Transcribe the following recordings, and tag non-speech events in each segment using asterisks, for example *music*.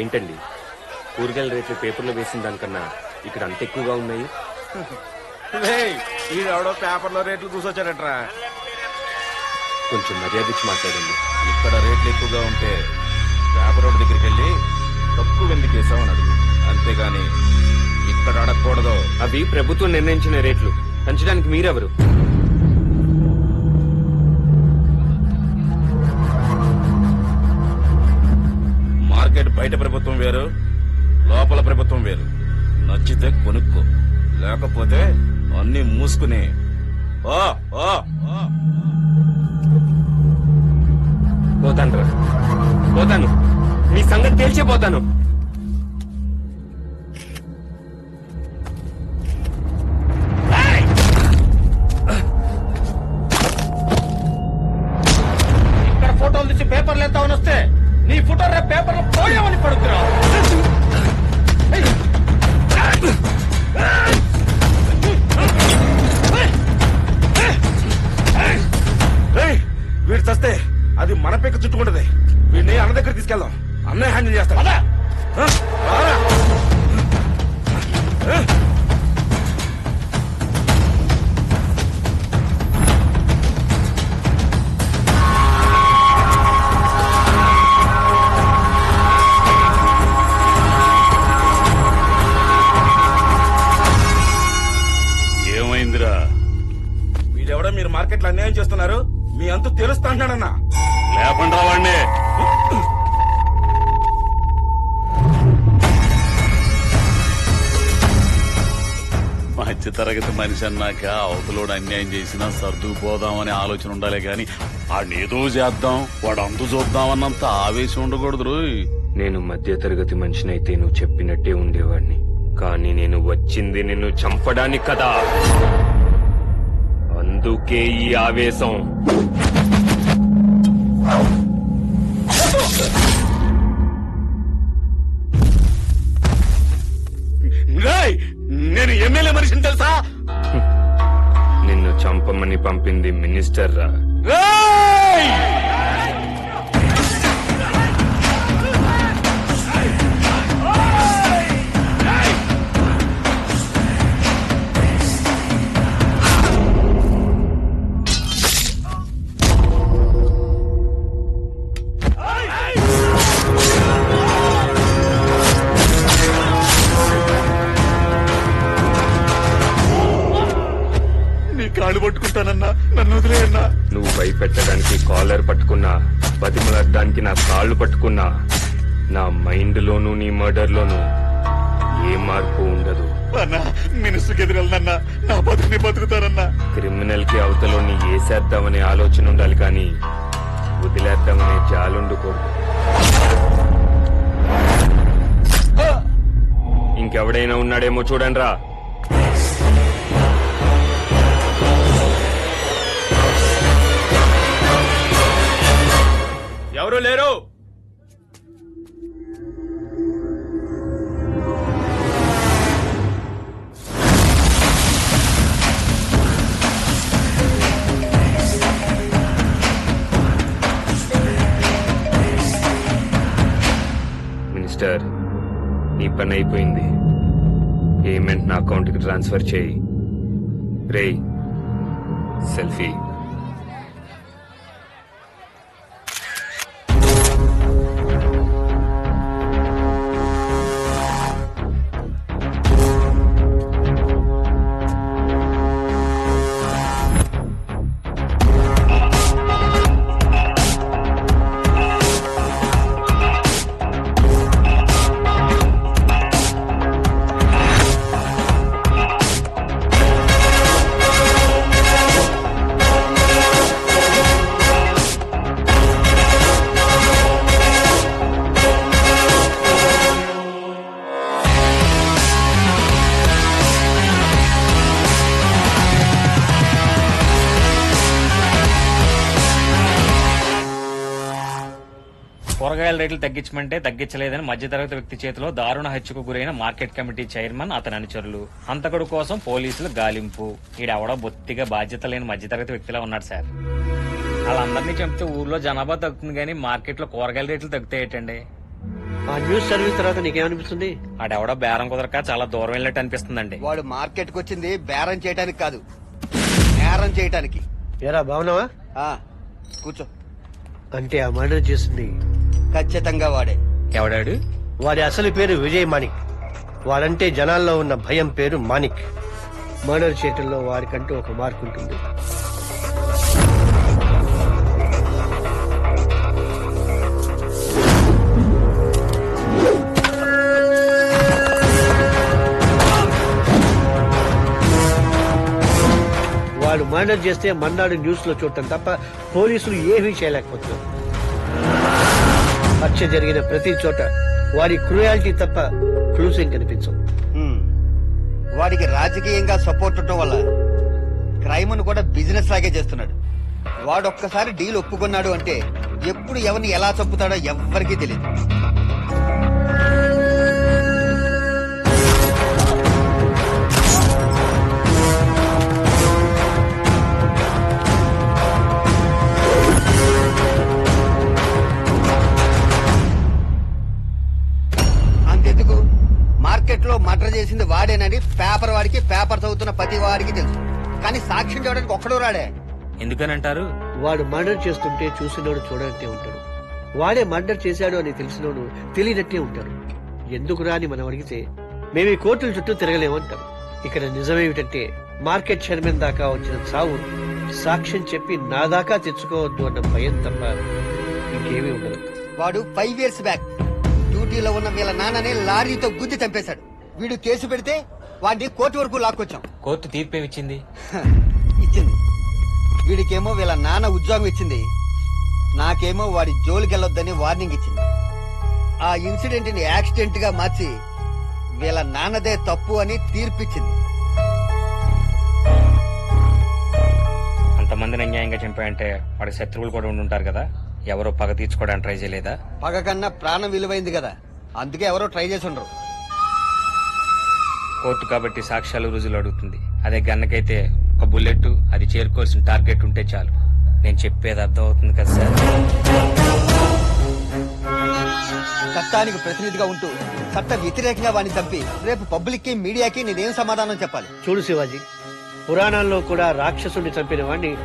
ఏంటండి? కూరగాయల రేట్లు పేపర్లో వేసిన దానికన్నా ఇక్కడ అంత ఎక్కువగా ఉన్నాయి? ఈడెవడో పేపర్లో రేట్లు చూసొచ్చాడట్రా కొంచెం మర్యాద ఇచ్చి మాట్లాడండి. ఇక్కడ రేట్లు ఎక్కువగా ఉంటే పేపర్ రోడ్ దగ్గరికి వెళ్ళి తక్కువ ఎందుకు వేసామని అడుగు. అంతేగాని ఇక్కడ అడగకూడదు. అవి ప్రభుత్వం నిర్ణయించిన రేట్లు. పెంచడానికి మీరెవరు? బయట ప్రభుత్వం వేరు లోపల ప్రభుత్వం వేరు. నచ్చితే కొనుక్కో లేకపోతే అన్ని మూసుకుని. ఓ ఓ పోతాను పోతాను. మీ సంగతి తేల్చే తెలుస్తా అంటున్నాడన్నా. లేపండి వాడిని మధ్య తరగతి మనిషి అన్నాక అవతలోడు అన్యాయం చేసినా సర్దుకుపోదామనే ఆలోచన ఉండాలి గాని ఆడిని ఏదో చేద్దాం వాడు అంతు చూద్దామన్నంత ఆవేశం ఉండకూడదు రోయ్. నేను మధ్య తరగతి మనిషినైతే నువ్వు చెప్పినట్టే ఉండేవాడిని. కానీ నేను వచ్చింది నిన్ను చంపడానికి కదా. అందుకే ఈ ఆవేశం. తెలుసా? నిన్ను చంపమని పంపింది మినిస్టర్ రా. కాలర్ పట్టుకున్నా బతిమలడ్డానికి నా కాళ్ళు పట్టుకున్నా నా మైండ్ లోను నీ మర్డర్ లోను ఏ మార్పు ఉండదు. అన్నా నా బతుకుని బతుకుతానన్నా క్రిమినల్కి అవతలని వేసేద్దామనే ఆలోచన ఉండాలి కానీ వదిలేద్దామనే జాలుండకూడదు ఇంకెవడైనా ఉన్నాడేమో చూడండి రా ఎవరు లేరు? మినిస్టర్ నీ పని అయిపోయింది. పేమెంట్ నా అకౌంట్కి ట్రాన్స్ఫర్ చేయి. రేయ్ సెల్ఫీ. కూరగాయల రేట్లు తగ్గించమంటే తగ్గించలేదని మధ్యతరగతి వ్యక్తి చేతిలో దారుణ హత్యకు గురైన మార్కెట్ కమిటీ చైర్మన్ అతని అనుచరులు. హంతకుడు కోసం పోలీసులు గాలింపు. ఈడెవడో బొత్తిగా బాధ్యత లేని మధ్యతరగతి వ్యక్తిలా ఉన్నాడు సార్. వాళ్ళందరినీ చంపితే ఊర్లో జనాభా తగ్గుతుంది కానీ మార్కెట్లో కూరగాయల రేట్లు తగ్గుతాయేటండి ఆ న్యూస్ సర్వీస్ తర్వాత నీకేమనిపిస్తుంది? ఆడెవడో బేరం కుదరక చాలా దూరం వెళ్ళినట్టు అనిపిస్తుందండి. వాడు మార్కెట్కు వచ్చింది బేరం చేయడానికి కాదు నేరం చేయడానికి ఎరా బాగున్నావా? ఆ కూర్చో. అంటే ఆ మర్డర్ చేసింది ఖచ్చితంగా వాడే. ఎవడాడు? వాడి అసలు పేరు విజయ్ మాణిక్. వాడంటే జనాల్లో ఉన్న భయం పేరు మాణిక్. మర్డర్ చేయటంలో వాడికంటూ ఒక మార్క్ ఉంటుంది. వాడు మర్డర్ చేస్తే మన్నాడు న్యూస్లో చూడటం తప్ప పోలీసులు ఏమీ చేయలేకపోతున్నారు. హత్య జరిగిన ప్రతి చోట వారి క్రూయాలిటీ తప్ప క్లూస్ ఏం కనిపించవు. వాడికి రాజకీయంగా సపోర్ట్ ఉండటం వల్ల క్రైమ్ కూడా బిజినెస్ లాగే చేస్తున్నాడు. వాడు ఒక్కసారి డీల్ ఒప్పుకున్నాడు అంటే ఎప్పుడు ఎవరిని ఎలా చంపుతాడో ఎవ్వరికీ తెలియదు లో మర్డర్ చేసింది వాడేనని పేపర్ వాడికి పేపర్ చదువుతున్న ప్రతి వాడికి తెలుసు. కానీ సాక్ష్యం చేయడానికి ఒక్కడో రాడే. ఎందుకనంటారు? వాడు మర్డర్ చేస్తుంటే చూసినోడు చూడనట్టే ఉంటాడు. వాడే మర్డర్ చేశాడు అని తెలిసినోడు తెలియనట్టే ఉంటాడు. ఎందుకు రాని మనం అడిగితే మేము ఈ కోర్టుల చుట్టూ తిరగలేమంటారు ఇక్కడ నిజమేమిటంటే మార్కెట్ చైర్మన్ దాకా వచ్చిన చావు సాక్ష్యం చెప్పి నా దాకా తెచ్చుకోవద్దు అన్న భయం తప్ప ఇంకేమీ ఉండదు. వాడు ఫైవ్ ఇయర్స్ బ్యాక్ డ్యూటీలో ఉన్న వీళ్ళ నాన్నని లారీతో గుద్ది చంపేశాడు. వీడు కేసు పెడితే వాడిని కోర్టు వరకు లాక్కొచ్చాం. కోర్టు తీర్పు ఇచ్చింది *laughs* ఇచ్చింది. వీడికేమో వీళ్ళ నాన్న ఉద్యోగం ఇచ్చింది. నాకేమో వాడి జోలికి వెళ్ళొద్దని వార్నింగ్ ఇచ్చింది. ఆ ఇన్సిడెంట్ని యాక్సిడెంట్గా మార్చి వీళ్ళ నాన్నదే తప్పు అని తీర్పిచ్చింది. అంతమందిని అన్యాయంగా చంపాయంటే వాడి శత్రువులు కూడా ఉండుంటారు కదా? ఎవరో పగ తీర్చుకోవడానికి ట్రై చేయలేదా? పగ కన్నా ప్రాణం విలువైంది కదా. అందుకే ఎవరో ట్రై చేసి ఉండరు. కోర్టు కాబట్టి సాక్ష్యాలు రుజువులు అడుగుతుంది. అదే గన్నకైతే ఒక బుల్లెట్ అది చేరుకోవాల్సిన టార్గెట్ ఉంటే చాలు. నేను చెప్పేది అర్థం అవుతుంది కదా సార్? చట్టానికి ప్రతినిధిగా ఉంటూ చట్ట వ్యతిరేకంగా వాడిని చంపి రేపు పబ్లిక్కి మీడియాకి నేనేం సమాధానం చెప్పాలి? చూడు శివాజీ పురాణాల్లో కూడా రాక్షసుని చంపిన వాడిని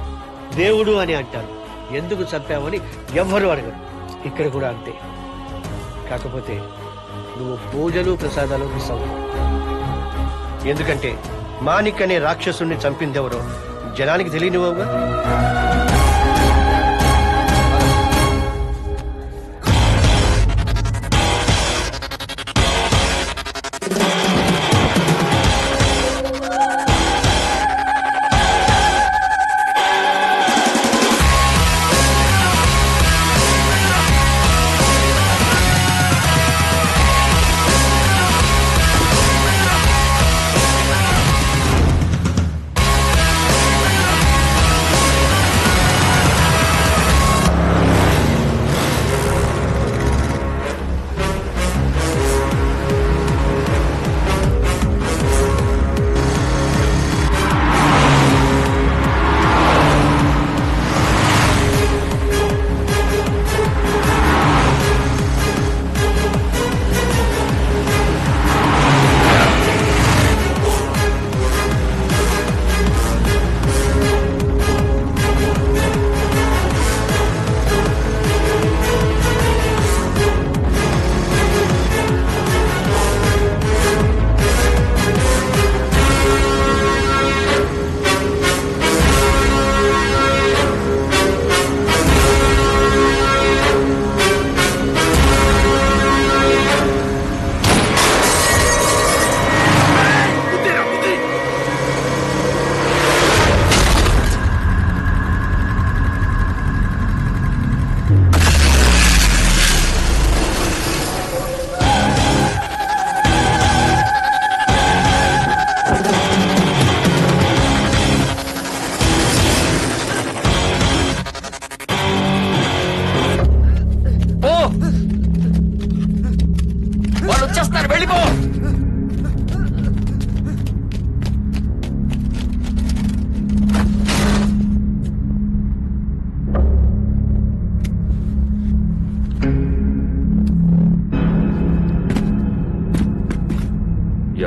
దేవుడు అని అంటారు. ఎందుకు చంపావని ఎవ్వరు అడగరు. ఇక్కడ కూడా అంతే. కాకపోతే నువ్వు పూజలు ప్రసాదాలు మిస్ అవ్వవు ఎందుకంటే మానిక్ అనే రాక్షసుని చంపిందెవరో జనానికి తెలియనివ్వవుగా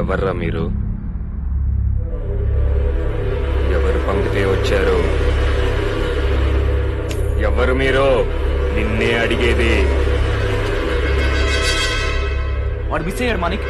ఎవర్రా మీరు? ఎవరు పంపితే వచ్చారు? ఎవరు మీరు? నిన్నే అడిగేది. వాడు మిస్ అయ్యాడు మానిక్